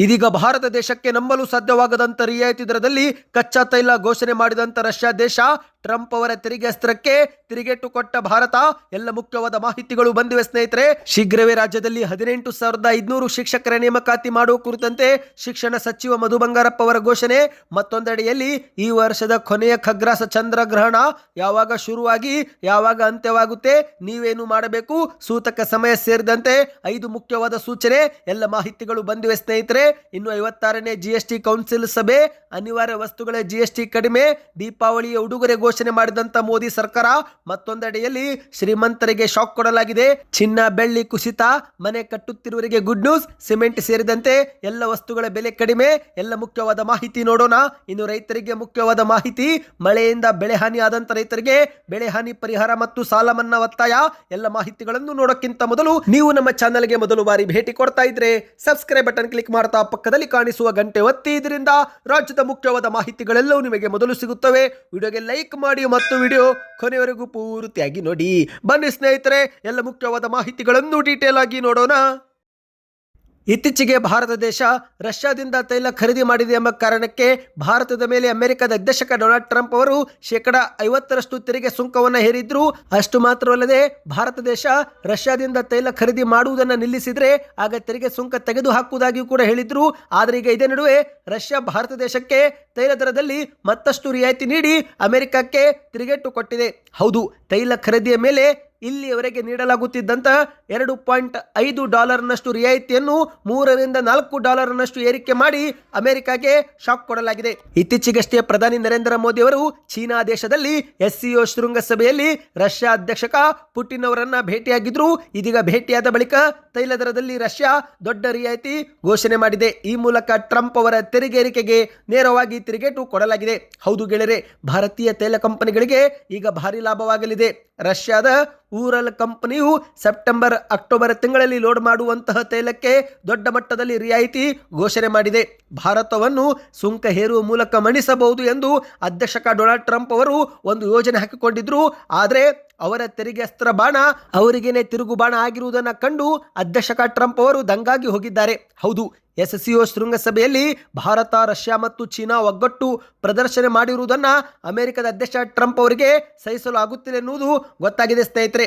ಇದೀಗ ಭಾರತ ದೇಶಕ್ಕೆ ನಂಬಲು ಸಾಧ್ಯವಾಗದಂತ ರಿಯಾಯಿತಿ ದರದಲ್ಲಿ ಕಚ್ಚಾ ತೈಲ ಘೋಷಣೆ ಮಾಡಿದಂತ ರಷ್ಯಾ ದೇಶ ಟ್ರಂಪ್ ಅವರ ತೆರಿಗೆ ಅಸ್ತ್ರಕ್ಕೆ ತಿರುಗೇಟು ಕೊಟ್ಟ ಭಾರತ, ಎಲ್ಲ ಮುಖ್ಯವಾದ ಮಾಹಿತಿಗಳು ಬಂದಿವೆ ಸ್ನೇಹಿತರೆ. ಶೀಘ್ರವೇ ರಾಜ್ಯದಲ್ಲಿ ಹದಿನೆಂಟು ಸಾವಿರದ ಐದುನೂರು ಶಿಕ್ಷಕರ ನೇಮಕಾತಿ ಮಾಡುವ ಕುರಿತಂತೆ ಶಿಕ್ಷಣ ಸಚಿವ ಮಧು ಬಂಗಾರಪ್ಪ ಅವರ ಘೋಷಣೆ. ಮತ್ತೊಂದೆಡೆಯಲ್ಲಿ ಈ ವರ್ಷದ ಕೊನೆಯ ಖಗ್ರಾಸ ಚಂದ್ರಗ್ರಹಣ ಯಾವಾಗ ಶುರುವಾಗಿ, ಯಾವಾಗ ಅಂತ್ಯವಾಗುತ್ತೆ, ನೀವೇನು ಮಾಡಬೇಕು? ಸೂತಕ ಸಮಯ ಸೇರಿದಂತೆ ಐದು ಮುಖ್ಯವಾದ ಸೂಚನೆ, ಎಲ್ಲ ಮಾಹಿತಿಗಳು ಬಂದಿವೆ ಸ್ನೇಹಿತರೆ. ಇನ್ನು ಐವತ್ತಾರನೇ ಜಿಎಸ್ಟಿ ಕೌನ್ಸಿಲ್ ಸಭೆ, ಅನಿವಾರ್ಯ ವಸ್ತುಗಳ ಜಿಎಸ್ಟಿ ಕಡಿಮೆ, ದೀಪಾವಳಿಯ ಉಡುಗೊರೆ ಮಾಡಿದಂತ ಮೋದಿ ಸರ್ಕಾರ ಮತ್ತೊಂದೆಡೆಯಲ್ಲಿ ಶ್ರೀಮಂತರಿಗೆ ಶಾಕ್ ಕೊಡಲಾಗಿದೆ. ಚಿನ್ನ, ಬೆಳ್ಳಿ, ಕುಸಿತ, ಮನೆ ಕಟ್ಟುತ್ತಿರುವವರಿಗೆ ಗುಡ್ ನ್ಯೂಸ್ ಸಿಮೆಂಟ್ ಸೇರಿದಂತೆ ಎಲ್ಲ ವಸ್ತುಗಳ ಬೆಲೆ ಕಡಿಮೆ. ಎಲ್ಲ ಮುಖ್ಯವಾದ ಮಾಹಿತಿ ನೋಡೋಣ. ಇನ್ನು ರೈತರಿಗೆ ಮುಖ್ಯವಾದ ಮಾಹಿತಿ, ಮಳೆಯಿಂದ ಬೆಳೆ ಹಾನಿ ಆದಂತ ರೈತರಿಗೆ ಬೆಳೆ ಹಾನಿ ಪರಿಹಾರ ಮತ್ತು ಸಾಲ ಮನ್ನಾ ಒತ್ತಾಯ. ಎಲ್ಲ ಮಾಹಿತಿಗಳನ್ನು ನೋಡೋಕ್ಕಿಂತ ಮೊದಲು ನೀವು ನಮ್ಮ ಚಾನೆಲ್ಗೆ ಮೊದಲು ಬಾರಿ ಭೇಟಿ ಕೊಡ್ತಾ ಇದ್ರೆ ಸಬ್ಸ್ಕ್ರೈಬ್ ಬಟನ್ ಕ್ಲಿಕ್ ಮಾಡ್ತಾ ಪಕ್ಕದಲ್ಲಿ ಕಾಣಿಸುವ ಗಂಟೆ ಒತ್ತಿ. ಇದರಿಂದ ರಾಜ್ಯದ ಮುಖ್ಯವಾದ ಮಾಹಿತಿಗಳೆಲ್ಲವೂ ನಿಮಗೆ ಮೊದಲು ಸಿಗುತ್ತವೆ. ವಿಡಿಯೋಗೆ ಲೈಕ್ ಮಾಡಿ ಮತ್ತು ವಿಡಿಯೋ ಕೊನೆಯವರೆಗೂ ಪೂರ್ತಿಯಾಗಿ ನೋಡಿ. ಬನ್ನಿ ಸ್ನೇಹಿತರೆ ಎಲ್ಲ ಮುಖ್ಯವಾದ ಮಾಹಿತಿಗಳನ್ನು ಡೀಟೇಲ್ ಆಗಿ ನೋಡೋಣ. ಇತ್ತೀಚೆಗೆ ಭಾರತ ದೇಶ ರಷ್ಯಾದಿಂದ ತೈಲ ಖರೀದಿ ಮಾಡಿದೆ ಎಂಬ ಕಾರಣಕ್ಕೆ ಭಾರತದ ಮೇಲೆ ಅಮೆರಿಕದ ಅಧ್ಯಕ್ಷ ಡೊನಾಲ್ಡ್ ಟ್ರಂಪ್ ಅವರು ಶೇಕಡ ಐವತ್ತರಷ್ಟು ತೆರಿಗೆ ಸುಂಕವನ್ನು ಹೇರಿದ್ರು. ಅಷ್ಟು ಮಾತ್ರವಲ್ಲದೆ ಭಾರತ ದೇಶ ರಷ್ಯಾದಿಂದ ತೈಲ ಖರೀದಿ ಮಾಡುವುದನ್ನು ನಿಲ್ಲಿಸಿದರೆ ಆಗ ತೆರಿಗೆ ಸುಂಕ ತೆಗೆದು ಹಾಕುವುದಾಗಿಯೂ ಕೂಡ ಹೇಳಿದ್ರು. ಆದರೆ ಈಗ ಇದೇ ನಡುವೆ ರಷ್ಯಾ ಭಾರತ ದೇಶಕ್ಕೆ ತೈಲ ದರದಲ್ಲಿ ಮತ್ತಷ್ಟು ರಿಯಾಯಿತಿ ನೀಡಿ ಅಮೆರಿಕಕ್ಕೆ ತಿರುಗೇಟು ಕೊಟ್ಟಿದೆ. ಹೌದು, ತೈಲ ಖರೀದಿಯ ಮೇಲೆ ಇಲ್ಲಿಯವರೆಗೆ ನೀಡಲಾಗುತ್ತಿದ್ದಂಥ ಎರಡು ಪಾಯಿಂಟ್ ಐದು ಡಾಲರ್ನಷ್ಟು ರಿಯಾಯಿತಿಯನ್ನು ಮೂರರಿಂದ ನಾಲ್ಕು ಡಾಲರ್ನಷ್ಟು ಏರಿಕೆ ಮಾಡಿ ಅಮೆರಿಕಾಗೆ ಶಾಕ್ ಕೊಡಲಾಗಿದೆ. ಇತ್ತೀಚೆಗಷ್ಟೇ ಪ್ರಧಾನಿ ನರೇಂದ್ರ ಮೋದಿ ಅವರು ಚೀನಾ ದೇಶದಲ್ಲಿ ಎಸ್ಸಿಒ ಶೃಂಗಸಭೆಯಲ್ಲಿ ರಷ್ಯಾ ಅಧ್ಯಕ್ಷಕ ಪುಟಿನ್ ಅವರನ್ನ ಭೇಟಿಯಾಗಿದ್ರು. ಇದೀಗ ಭೇಟಿಯಾದ ಬಳಿಕ ತೈಲ ದರದಲ್ಲಿ ರಷ್ಯಾ ದೊಡ್ಡ ರಿಯಾಯಿತಿ ಘೋಷಣೆ ಮಾಡಿದೆ. ಈ ಮೂಲಕ ಟ್ರಂಪ್ ಅವರ ತೆರಿಗೆ ಏರಿಕೆಗೆ ನೇರವಾಗಿ ತಿರುಗೇಟು ಕೊಡಲಾಗಿದೆ. ಹೌದು ಗೆಳೆಯರೆ, ಭಾರತೀಯ ತೈಲ ಕಂಪನಿಗಳಿಗೆ ಈಗ ಭಾರಿ ಲಾಭವಾಗಲಿದೆ. ರಷ್ಯಾದ ಊರಲ್ ಕಂಪನಿಯು ಸೆಪ್ಟೆಂಬರ್, ಅಕ್ಟೋಬರ್ ತಿಂಗಳಲ್ಲಿ ಲೋಡ್ ಮಾಡುವಂತಹ ತೈಲಕ್ಕೆ ದೊಡ್ಡ ಮಟ್ಟದಲ್ಲಿ ರಿಯಾಯಿತಿ ಘೋಷಣೆ ಮಾಡಿದೆ. ಭಾರತವನ್ನು ಸುಂಕ ಹೇರುವ ಮೂಲಕ ಮಣಿಸಬಹುದು ಎಂದು ಅಧ್ಯಕ್ಷಕ ಡೊನಾಲ್ಡ್ ಟ್ರಂಪ್ ಅವರು ಒಂದು ಯೋಜನೆ ಹಾಕಿಕೊಂಡಿದ್ರು. ಆದರೆ ಅವರ ತೆರಿಗೆ ಅಸ್ತ್ರ ಬಾಣ, ಅವರಿಗೇನೆ ತಿರುಗು ಬಾಣ ಆಗಿರುವುದನ್ನು ಕಂಡು ಅಧ್ಯಕ್ಷಕ ಟ್ರಂಪ್ ಅವರು ದಂಗಾಗಿ ಹೋಗಿದ್ದಾರೆ. ಹೌದು ಎಸ್ ಸಿಒ ಶೃಂಗಸಭೆಯಲ್ಲಿ ಭಾರತ, ರಷ್ಯಾ ಮತ್ತು ಚೀನಾ ಒಗ್ಗಟ್ಟು ಪ್ರದರ್ಶನ ಮಾಡಿರುವುದನ್ನು ಅಮೆರಿಕದ ಅಧ್ಯಕ್ಷ ಟ್ರಂಪ್ ಅವರಿಗೆ ಸಹಿಸಲು ಆಗುತ್ತಿಲ್ಲ ಎನ್ನುವುದು ಗೊತ್ತಾಗಿದೆ, ಸ್ನೇಹಿತರೆ.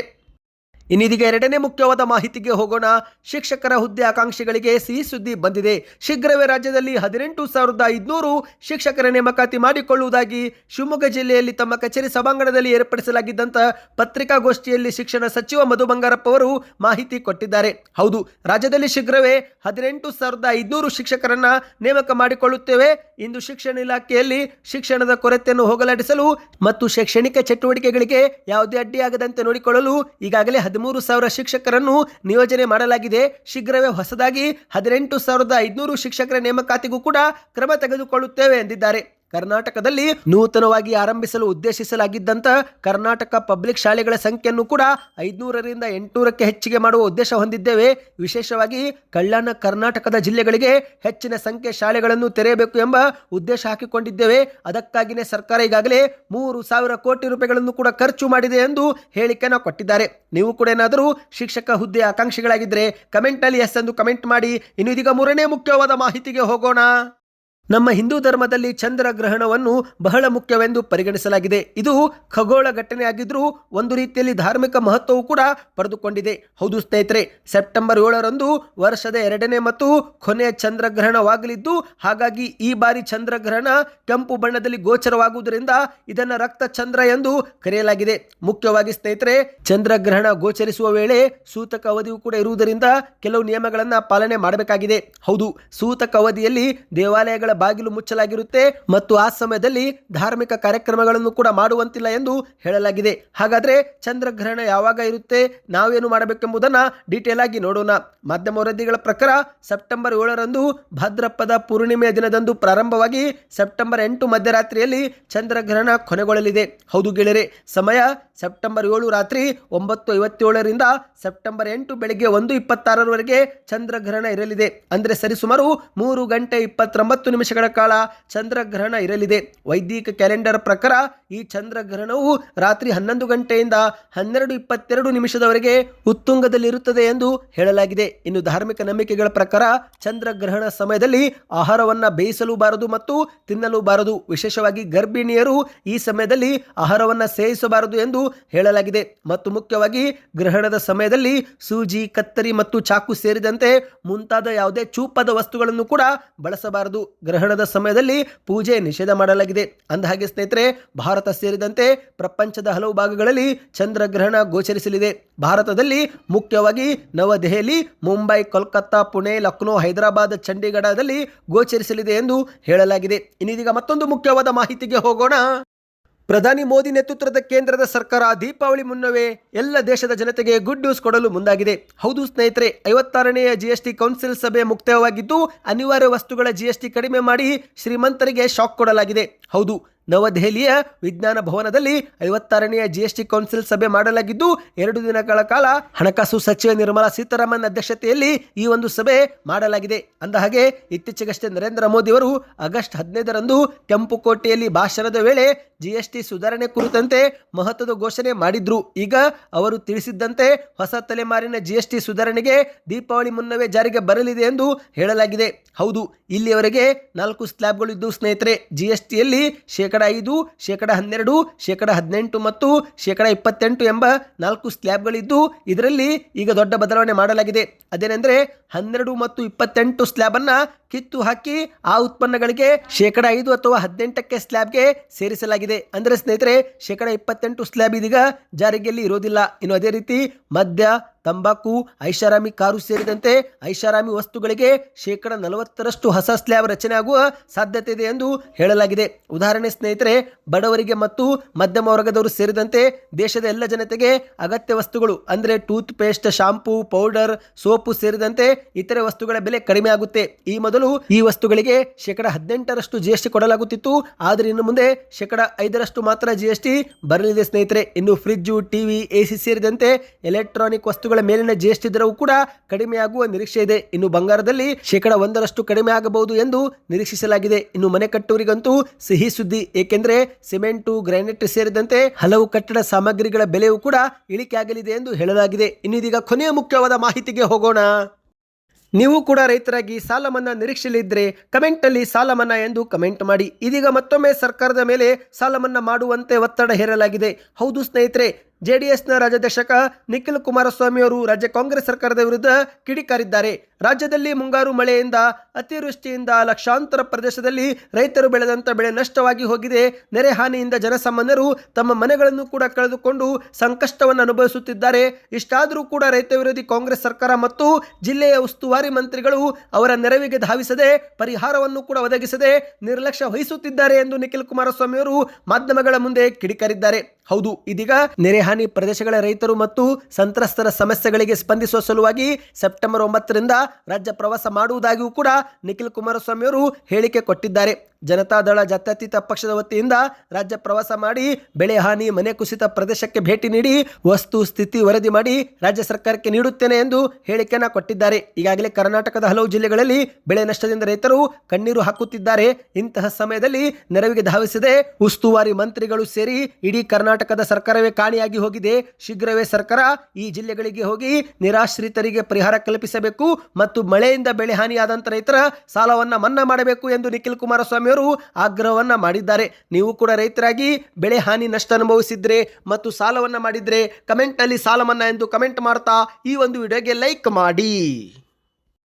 ಇನ್ನಿದೀಗ ಎರಡನೇ ಮುಖ್ಯವಾದ ಮಾಹಿತಿಗೆ ಹೋಗೋಣ. ಶಿಕ್ಷಕರ ಹುದ್ದೆ ಆಕಾಂಕ್ಷಿಗಳಿಗೆ ಸಿಹಿ ಸುದ್ದಿ ಬಂದಿದೆ. ಶೀಘ್ರವೇ ರಾಜ್ಯದಲ್ಲಿ ಹದಿನೆಂಟು ಸಾವಿರದ ಐದುನೂರು ಶಿಕ್ಷಕರ ನೇಮಕಾತಿ ಮಾಡಿಕೊಳ್ಳುವುದಾಗಿ ಶಿವಮೊಗ್ಗ ಜಿಲ್ಲೆಯಲ್ಲಿ ತಮ್ಮ ಕಚೇರಿ ಸಭಾಂಗಣದಲ್ಲಿ ಏರ್ಪಡಿಸಲಾಗಿದ್ದಂಥ ಪತ್ರಿಕಾಗೋಷ್ಠಿಯಲ್ಲಿ ಶಿಕ್ಷಣ ಸಚಿವ ಮಧು ಬಂಗಾರಪ್ಪ ಅವರು ಮಾಹಿತಿ ಕೊಟ್ಟಿದ್ದಾರೆ. ಹೌದು, ರಾಜ್ಯದಲ್ಲಿ ಶೀಘ್ರವೇ ಹದಿನೆಂಟು ಸಾವಿರದ ಐದುನೂರು ಶಿಕ್ಷಕರನ್ನ ನೇಮಕ ಮಾಡಿಕೊಳ್ಳುತ್ತೇವೆ. ಇಂದು ಶಿಕ್ಷಣ ಇಲಾಖೆಯಲ್ಲಿ ಶಿಕ್ಷಣದ ಕೊರತೆಯನ್ನು ಹೋಗಲಾಡಿಸಲು ಮತ್ತು ಶೈಕ್ಷಣಿಕ ಚಟುವಟಿಕೆಗಳಿಗೆ ಯಾವುದೇ ಅಡ್ಡಿಯಾಗದಂತೆ ನೋಡಿಕೊಳ್ಳಲು ಈಗಾಗಲೇ ಹದಿಮೂರು ಸಾವಿರ ಶಿಕ್ಷಕರನ್ನು ನಿಯೋಜನೆ ಮಾಡಲಾಗಿದೆ. ಶೀಘ್ರವೇ ಹೊಸದಾಗಿ ಹದಿನೆಂಟು ಸಾವಿರದ ಐದುನೂರು ಶಿಕ್ಷಕರ ನೇಮಕಾತಿಗೂ ಕೂಡ ಕ್ರಮ ತೆಗೆದುಕೊಳ್ಳುತ್ತೇವೆ ಎಂದಿದ್ದಾರೆ. ಕರ್ನಾಟಕದಲ್ಲಿ ನೂತನವಾಗಿ ಆರಂಭಿಸಲು ಉದ್ದೇಶಿಸಲಾಗಿದ್ದಂಥ ಕರ್ನಾಟಕ ಪಬ್ಲಿಕ್ ಶಾಲೆಗಳ ಸಂಖ್ಯೆಯನ್ನು ಕೂಡ ಐದುನೂರರಿಂದ ಎಂಟುನೂರಕ್ಕೆ ಹೆಚ್ಚಿಗೆ ಮಾಡುವ ಉದ್ದೇಶ ಹೊಂದಿದ್ದೇವೆ. ವಿಶೇಷವಾಗಿ ಕಲ್ಯಾಣ ಕರ್ನಾಟಕದ ಜಿಲ್ಲೆಗಳಿಗೆ ಹೆಚ್ಚಿನ ಸಂಖ್ಯೆ ಶಾಲೆಗಳನ್ನು ತೆರೆಯಬೇಕು ಎಂಬ ಉದ್ದೇಶ ಹಾಕಿಕೊಂಡಿದ್ದೇವೆ. ಅದಕ್ಕಾಗಿಯೇ ಸರ್ಕಾರ ಈಗಾಗಲೇ ಮೂರು ಸಾವಿರ ಕೋಟಿ ರೂಪಾಯಿಗಳನ್ನು ಕೂಡ ಖರ್ಚು ಮಾಡಿದೆ ಎಂದು ಹೇಳಿಕೆಯನ್ನು ಕೊಟ್ಟಿದ್ದಾರೆ. ನೀವು ಕೂಡ ಏನಾದರೂ ಶಿಕ್ಷಕ ಹುದ್ದೆ ಆಕಾಂಕ್ಷಿಗಳಾಗಿದ್ದರೆ ಕಮೆಂಟಲ್ಲಿ ಎಸ್ ಎಂದು ಕಮೆಂಟ್ ಮಾಡಿ. ಇನ್ನು ಇದೀಗ ಮೂರನೇ ಮುಖ್ಯವಾದ ಮಾಹಿತಿಗೆ ಹೋಗೋಣ. ನಮ್ಮ ಹಿಂದೂ ಧರ್ಮದಲ್ಲಿ ಚಂದ್ರಗ್ರಹಣವನ್ನು ಬಹಳ ಮುಖ್ಯವೆಂದು ಪರಿಗಣಿಸಲಾಗಿದೆ. ಇದು ಖಗೋಳ ಘಟನೆಯಾಗಿದ್ದರೂ ಒಂದು ರೀತಿಯಲ್ಲಿ ಧಾರ್ಮಿಕ ಮಹತ್ವವು ಕೂಡ ಪಡೆದುಕೊಂಡಿದೆ. ಹೌದು ಸ್ನೇಹಿತರೆ, ಸೆಪ್ಟೆಂಬರ್ ಏಳರಂದು ವರ್ಷದ ಎರಡನೇ ಮತ್ತು ಕೊನೆಯ ಚಂದ್ರಗ್ರಹಣವಾಗಲಿದ್ದು ಹಾಗಾಗಿ ಈ ಬಾರಿ ಚಂದ್ರಗ್ರಹಣ ಕೆಂಪು ಬಣ್ಣದಲ್ಲಿ ಗೋಚರವಾಗುವುದರಿಂದ ಇದನ್ನು ರಕ್ತ ಚಂದ್ರ ಎಂದು ಕರೆಯಲಾಗಿದೆ. ಮುಖ್ಯವಾಗಿ ಸ್ನೇಹಿತರೆ ಚಂದ್ರಗ್ರಹಣ ಗೋಚರಿಸುವ ವೇಳೆ ಸೂತಕ ಅವಧಿಯು ಕೂಡ ಇರುವುದರಿಂದ ಕೆಲವು ನಿಯಮಗಳನ್ನು ಪಾಲನೆ ಮಾಡಬೇಕಾಗಿದೆ. ಹೌದು, ಸೂತಕ ಅವಧಿಯಲ್ಲಿ ದೇವಾಲಯಗಳ ಬಾಗಿಲು ಮುಚ್ಚಲಾಗಿರುತ್ತೆ ಮತ್ತು ಆ ಸಮಯದಲ್ಲಿ ಧಾರ್ಮಿಕ ಕಾರ್ಯಕ್ರಮಗಳನ್ನು ಕೂಡ ಮಾಡುವಂತಿಲ್ಲ ಎಂದು ಹೇಳಲಾಗಿದೆ. ಹಾಗಾದ್ರೆ ಚಂದ್ರಗ್ರಹಣ ಯಾವಾಗ ಇರುತ್ತೆ? ನಾವೇನು ಮಾಡಬೇಕೆಂಬುದನ್ನ ಡೀಟೇಲ್ ಆಗಿ ನೋಡೋಣ. ಮಾಧ್ಯಮ ವರದಿಗಳ ಪ್ರಕಾರ ಸೆಪ್ಟೆಂಬರ್ ಏಳರಂದು ಭದ್ರಪ್ಪದ ಪೂರ್ಣಿಮೆಯ ದಿನದಂದು ಪ್ರಾರಂಭವಾಗಿ ಸೆಪ್ಟೆಂಬರ್ ಎಂಟು ಮಧ್ಯರಾತ್ರಿಯಲ್ಲಿ ಚಂದ್ರಗ್ರಹಣ ಕೊನೆಗೊಳ್ಳಲಿದೆ. ಹೌದು ಗೆಳೆಯರೆ, ಸಮಯ ಸೆಪ್ಟೆಂಬರ್ ಏಳು ರಾತ್ರಿ ಒಂಬತ್ತು ಐವತ್ತೇಳರಿಂದ ಸೆಪ್ಟೆಂಬರ್ ಎಂಟು ಬೆಳಿಗ್ಗೆ ಒಂದು ಇಪ್ಪತ್ತಾರರವರೆಗೆ ಚಂದ್ರಗ್ರಹಣ ಇರಲಿದೆ. ಅಂದರೆ ಸರಿಸುಮಾರು ಮೂರು ಗಂಟೆ ಇಪ್ಪತ್ತೊಂಬತ್ತು ನಿಮಿಷ ನಿಮಿಷಗಳ ಕಾಲ ಚಂದ್ರಗ್ರಹಣ ಇರಲಿದೆ. ವೈದಿಕ ಕ್ಯಾಲೆಂಡರ್ ಪ್ರಕಾರ ಈ ಚಂದ್ರಗ್ರಹಣವು ರಾತ್ರಿ ಹನ್ನೊಂದು ಗಂಟೆಯಿಂದ ಹನ್ನೆರಡು ಇಪ್ಪತ್ತೆರಡು ನಿಮಿಷದವರೆಗೆ ಉತ್ತುಂಗದಲ್ಲಿರುತ್ತದೆ ಎಂದು ಹೇಳಲಾಗಿದೆ. ಇನ್ನು ಧಾರ್ಮಿಕ ನಂಬಿಕೆಗಳ ಪ್ರಕಾರ ಚಂದ್ರಗ್ರಹಣ ಸಮಯದಲ್ಲಿ ಆಹಾರವನ್ನು ಬೇಯಿಸಲು ಬಾರದು ಮತ್ತು ತಿನ್ನಲು ಬಾರದು ವಿಶೇಷವಾಗಿ ಗರ್ಭಿಣಿಯರು ಈ ಸಮಯದಲ್ಲಿ ಆಹಾರವನ್ನು ಸೇವಿಸಬಾರದು ಎಂದು ಹೇಳಲಾಗಿದೆ. ಮತ್ತು ಮುಖ್ಯವಾಗಿ ಗ್ರಹಣದ ಸಮಯದಲ್ಲಿ ಸೂಜಿ, ಕತ್ತರಿ ಮತ್ತು ಚಾಕು ಸೇರಿದಂತೆ ಮುಂತಾದ ಯಾವುದೇ ಚೂಪದ ವಸ್ತುಗಳನ್ನು ಕೂಡ ಬಳಸಬಾರದು. ಗ್ರಹಣದ ಸಮಯದಲ್ಲಿ ಪೂಜೆ ನಿಷೇಧ ಮಾಡಲಾಗಿದೆ. ಅಂದಹಾಗೆ ಸ್ನೇಹಿತರೆ, ಭಾರತ ಸೇರಿದಂತೆ ಪ್ರಪಂಚದ ಹಲವು ಭಾಗಗಳಲ್ಲಿ ಚಂದ್ರಗ್ರಹಣ ಗೋಚರಿಸಲಿದೆ. ಭಾರತದಲ್ಲಿ ಮುಖ್ಯವಾಗಿ ನವದೆಹಲಿ, ಮುಂಬೈ, ಕೋಲ್ಕತ್ತಾ, ಪುಣೆ, ಲಕ್ನೋ, ಹೈದರಾಬಾದ್, ಚಂಡೀಗಢದಲ್ಲಿ ಗೋಚರಿಸಲಿದೆ ಎಂದು ಹೇಳಲಾಗಿದೆ. ಇನ್ನಿದೀಗ ಮತ್ತೊಂದು ಮುಖ್ಯವಾದ ಮಾಹಿತಿಗೆ ಹೋಗೋಣ. ಪ್ರಧಾನಿ ಮೋದಿ ನೇತೃತ್ವದ ಕೇಂದ್ರದ ಸರ್ಕಾರ ದೀಪಾವಳಿ ಮುನ್ನವೇ ಎಲ್ಲ ದೇಶದ ಜನತೆಗೆ ಗುಡ್ ನ್ಯೂಸ್ ಕೊಡಲು ಮುಂದಾಗಿದೆ. ಹೌದು ಸ್ನೇಹಿತರೆ ಐವತ್ತಾರನೆಯ ಜಿಎಸ್ಟಿ ಕೌನ್ಸಿಲ್ ಸಭೆ ಮುಕ್ತಾಯವಾಗಿದ್ದು, ಅನಿವಾರ್ಯ ವಸ್ತುಗಳ ಜಿಎಸ್ಟಿ ಕಡಿಮೆ ಮಾಡಿ ಶ್ರೀಮಂತರಿಗೆ ಶಾಕ್ ಕೊಡಲಾಗಿದೆ. ಹೌದು ನವದೆಹಲಿಯ ವಿಜ್ಞಾನ ಭವನದಲ್ಲಿ ಐವತ್ತಾರನೆಯ ಜಿಎಸ್ಟಿ ಕೌನ್ಸಿಲ್ ಸಭೆ ಮಾಡಲಾಗಿದ್ದು, ಎರಡು ದಿನಗಳ ಕಾಲ ಹಣಕಾಸು ಸಚಿವೆ ನಿರ್ಮಲಾ ಸೀತಾರಾಮನ್ ಅಧ್ಯಕ್ಷತೆಯಲ್ಲಿ ಈ ಒಂದು ಸಭೆ ಮಾಡಲಾಗಿದೆ. ಅಂದಹಾಗೆ ಇತ್ತೀಚೆಗಷ್ಟೇ ನರೇಂದ್ರ ಮೋದಿ ಅವರು ಆಗಸ್ಟ್ ಹದಿನೈದರಂದು ಕೆಂಪುಕೋಟೆಯಲ್ಲಿ ಭಾಷಣದ ವೇಳೆ ಜಿಎಸ್ಟಿ ಸುಧಾರಣೆ ಕುರಿತಂತೆ ಮಹತ್ವದ ಘೋಷಣೆ ಮಾಡಿದ್ರು. ಈಗ ಅವರು ತಿಳಿಸಿದ್ದಂತೆ, ಹೊಸ ತಲೆಮಾರಿನ ಜಿಎಸ್ಟಿ ಸುಧಾರಣೆಗೆ ದೀಪಾವಳಿ ಮುನ್ನವೇ ಜಾರಿಗೆ ಬರಲಿದೆ ಎಂದು ಹೇಳಲಾಗಿದೆ. ಹೌದು, ಇಲ್ಲಿಯವರೆಗೆ ನಾಲ್ಕು ಸ್ಲ್ಯಾಬ್ಗಳು ಇದ್ದು ಸ್ನೇಹಿತರೆ ಜಿಎಸ್ಟಿಯಲ್ಲಿ ಶೇಕಡ ಐದು, ಶೇಕಡ ಹನ್ನೆರಡು, ಶೇಕಡ ಹದಿನೆಂಟು ಮತ್ತು ಶೇಕಡ ಇಪ್ಪತ್ತೆಂಟು ಎಂಬ ನಾಲ್ಕು ಸ್ಲ್ಯಾಬ್ಗಳಿದ್ದು ಇದರಲ್ಲಿ ಈಗ ದೊಡ್ಡ ಬದಲಾವಣೆ ಮಾಡಲಾಗಿದೆ. ಅದೇನೆಂದರೆ ಹನ್ನೆರಡು ಮತ್ತು ಇಪ್ಪತ್ತೆಂಟು ಸ್ಲ್ಯಾಬನ್ನು ಕಿತ್ತು ಹಾಕಿ ಆ ಉತ್ಪನ್ನಗಳಿಗೆ ಶೇಕಡ ಐದು ಅಥವಾ ಹದಿನೆಂಟಕ್ಕೆ ಸ್ಲ್ಯಾಬ್ಗೆ ಸೇರಿಸಲಾಗಿದೆ. ಅಂದರೆ ಸ್ನೇಹಿತರೆ, ಶೇಕಡ ಇಪ್ಪತ್ತೆಂಟು ಸ್ಲ್ಯಾಬ್ ಇದೀಗ ಜಾರಿಗೆಯಲ್ಲಿ ಇರೋದಿಲ್ಲ. ಇನ್ನು ಅದೇ ರೀತಿ ಮದ್ಯ ತಂಬಾಕು, ಐಷಾರಾಮಿ ಕಾರು ಸೇರಿದಂತೆ ಐಷಾರಾಮಿ ವಸ್ತುಗಳಿಗೆ ಶೇಕಡ ನಲವತ್ತರಷ್ಟು ಹೊಸ ಸ್ಲ್ಯಾಬ್ ರಚನೆ ಆಗುವ ಸಾಧ್ಯತೆ ಇದೆ ಎಂದು ಹೇಳಲಾಗಿದೆ. ಉದಾಹರಣೆ ಸ್ನೇಹಿತರೆ, ಬಡವರಿಗೆ ಮತ್ತು ಮಧ್ಯಮ ವರ್ಗದವರು ಸೇರಿದಂತೆ ದೇಶದ ಎಲ್ಲ ಜನತೆಗೆ ಅಗತ್ಯ ವಸ್ತುಗಳು, ಅಂದರೆ toothpaste shampoo, powder, soap ಸೇರಿದಂತೆ ಇತರೆ ವಸ್ತುಗಳ ಬೆಲೆ ಕಡಿಮೆ ಆಗುತ್ತೆ. ಈ ಮೊದಲು ಈ ವಸ್ತುಗಳಿಗೆ ಶೇಕಡ ಹದಿನೆಂಟರಷ್ಟು ಜಿಎಸ್ಟಿ ಕೊಡಲಾಗುತ್ತಿತ್ತು. ಆದರೆ ಇನ್ನು ಮುಂದೆ ಶೇಕಡ ಐದರಷ್ಟು ಮಾತ್ರ ಜಿ ಎಸ್ ಟಿ ಬರಲಿದೆ ಸ್ನೇಹಿತರೆ. ಇನ್ನು ಫ್ರಿಜ್ಜು ಟಿವಿ, ಎಸಿ ಸೇರಿದಂತೆ ಎಲೆಕ್ಟ್ರಾನಿಕ್ ವಸ್ತುಗಳ ಮೇಲಿನ ಜಿಎಸ್ಟಿ ದರವು ಕೂಡ ಕಡಿಮೆಯಾಗುವ ನಿರೀಕ್ಷೆ ಇದೆ. ಇನ್ನು ಬಂಗಾರದಲ್ಲಿ ಶೇಕಡ ಒಂದರಷ್ಟು ಕಡಿಮೆ ಆಗಬಹುದು ಎಂದು ನಿರೀಕ್ಷಿಸಲಾಗಿದೆ. ಇನ್ನು ಮನೆ ಕಟ್ಟುವರಿಗಂತೂ ಸಿಹಿ ಸುದ್ದಿ, ಏಕೆಂದರೆ ಸಿಮೆಂಟು, ಗ್ರಾನೈಟ್ ಸೇರಿದಂತೆ ಹಲವು ಕಟ್ಟಡ ಸಾಮಗ್ರಿಗಳ ಬೆಲೆಯೂ ಕೂಡ ಇಳಿಕೆಯಾಗಲಿದೆ ಎಂದು ಹೇಳಲಾಗಿದೆ. ಇನ್ನು ಇದೀಗ ಕೊನೆಯ ಮುಖ್ಯವಾದ ಮಾಹಿತಿಗೆ ಹೋಗೋಣ. ನೀವು ಕೂಡ ರೈತರಾಗಿ ಸಾಲ ಮನ್ನಾ ನಿರೀಕ್ಷೆಯಲ್ಲಿದ್ದರೆ ಕಮೆಂಟಲ್ಲಿ ಸಾಲ ಮನ್ನಾ ಎಂದು ಕಮೆಂಟ್ ಮಾಡಿ. ಇದೀಗ ಮತ್ತೊಮ್ಮೆ ಸರ್ಕಾರದ ಮೇಲೆ ಸಾಲ ಮನ್ನಾ ಮಾಡುವಂತೆ ಒತ್ತಡ ಹೇರಲಾಗಿದೆ. ಹೌದು ಸ್ನೇಹಿತರೆ ಜೆಡಿಎಸ್ನ ರಾಜ್ಯಾಧ್ಯಕ್ಷಕ ನಿಖಿಲ್ ಕುಮಾರಸ್ವಾಮಿ ಅವರು ರಾಜ್ಯ ಕಾಂಗ್ರೆಸ್ ಸರ್ಕಾರದ ವಿರುದ್ಧ ಕಿಡಿಕಾರಿದ್ದಾರೆ. ರಾಜ್ಯದಲ್ಲಿ ಮುಂಗಾರು ಮಳೆಯಿಂದ ಅತಿವೃಷ್ಟಿಯಿಂದ ಲಕ್ಷಾಂತರ ಪ್ರದೇಶದಲ್ಲಿ ರೈತರು ಬೆಳೆದಂಥ ಬೆಳೆ ನಷ್ಟವಾಗಿ ಹೋಗಿದೆ. ನೆರೆ ಹಾನಿಯಿಂದ ಜನಸಾಮಾನ್ಯರು ತಮ್ಮ ಮನೆಗಳನ್ನು ಕೂಡ ಕಳೆದುಕೊಂಡು ಸಂಕಷ್ಟವನ್ನು ಅನುಭವಿಸುತ್ತಿದ್ದಾರೆ. ಇಷ್ಟಾದರೂ ಕೂಡ ರೈತ ವಿರೋಧಿ ಕಾಂಗ್ರೆಸ್ ಸರ್ಕಾರ ಮತ್ತು ಜಿಲ್ಲೆಯ ಉಸ್ತುವಾರಿ ಮಂತ್ರಿಗಳು ಅವರ ನೆರವಿಗೆ ಧಾವಿಸದೆ ಪರಿಹಾರವನ್ನು ಕೂಡ ಒದಗಿಸದೆ ನಿರ್ಲಕ್ಷ್ಯ ವಹಿಸುತ್ತಿದ್ದಾರೆ ಎಂದು ನಿಖಿಲ್ ಕುಮಾರಸ್ವಾಮಿ ಅವರು ಮಾಧ್ಯಮಗಳ ಮುಂದೆ ಕಿಡಿಕಾರಿದ್ದಾರೆ. ಹೌದು, ಇದೀಗ ನೆರೆ ಹಾನಿ ಪ್ರದೇಶಗಳ ರೈತರು ಮತ್ತು ಸಂತ್ರಸ್ತರ ಸಮಸ್ಯೆಗಳಿಗೆ ಸ್ಪಂದಿಸುವ ಸಲುವಾಗಿ ಸೆಪ್ಟೆಂಬರ್ ಒಂಬತ್ತರಿಂದ ರಾಜ್ಯ ಪ್ರವಾಸ ಮಾಡುವುದಾಗಿಯೂ ಕೂಡ ನಿಖಿಲ್ ಕುಮಾರಸ್ವಾಮಿ ಅವರು ಹೇಳಿಕೆ ಕೊಟ್ಟಿದ್ದಾರೆ. ಜನತಾದಳ ಜಾತ್ಯತೀತ ಪಕ್ಷದ ವತಿಯಿಂದ ರಾಜ್ಯ ಪ್ರವಾಸ ಮಾಡಿ ಬೆಳೆ ಹಾನಿ, ಮನೆ ಕುಸಿತ ಪ್ರದೇಶಕ್ಕೆ ಭೇಟಿ ನೀಡಿ ವಸ್ತು, ಸ್ಥಿತಿ ವರದಿ ಮಾಡಿ ರಾಜ್ಯ ಸರ್ಕಾರಕ್ಕೆ ನೀಡುತ್ತೇನೆ ಎಂದು ಹೇಳಿಕೆಯನ್ನು ಕೊಟ್ಟಿದ್ದಾರೆ. ಈಗಾಗಲೇ ಕರ್ನಾಟಕದ ಹಲವು ಜಿಲ್ಲೆಗಳಲ್ಲಿ ಬೆಳೆ ನಷ್ಟದಿಂದ ರೈತರು ಕಣ್ಣೀರು ಹಾಕುತ್ತಿದ್ದಾರೆ. ಇಂತಹ ಸಮಯದಲ್ಲಿ ನೆರವಿಗೆ ಧಾವಿಸದೆ ಉಸ್ತುವಾರಿ ಮಂತ್ರಿಗಳು ಸೇರಿ ಇಡೀ ಕರ್ನಾಟಕದ ಸರ್ಕಾರವೇ ಕಾಣಿಯಾಗಿ ಹೋಗಿದೆ. ಶೀಘ್ರವೇ ಸರ್ಕಾರ ಈ ಜಿಲ್ಲೆಗಳಿಗೆ ಹೋಗಿ ನಿರಾಶ್ರಿತರಿಗೆ ಪರಿಹಾರ ಕಲ್ಪಿಸಬೇಕು ಮತ್ತು ಮಳೆಯಿಂದ ಬೆಳೆ ಹಾನಿಯಾದಂಥ ರೈತರ ಸಾಲವನ್ನ ಮನ್ನಾ ಮಾಡಬೇಕು ಎಂದು ನಿಖಿಲ್ ಕುಮಾರಸ್ವಾಮಿ ಅವರು ಆಗ್ರಹವನ್ನು ಮಾಡಿದ್ದಾರೆ. ನೀವು ಕೂಡ ರೈತರಾಗಿ ಬೆಳೆ ಹಾನಿ ನಷ್ಟ ಅನುಭವಿಸಿದ್ರೆ ಮತ್ತು ಸಾಲವನ್ನು ಮಾಡಿದರೆ ಕಮೆಂಟ್ನಲ್ಲಿ ಸಾಲ ಮನ್ನಾ ಎಂದು ಕಮೆಂಟ್ ಮಾಡ್ತಾ ಈ ಒಂದು ವಿಡಿಯೋಗೆ ಲೈಕ್ ಮಾಡಿ.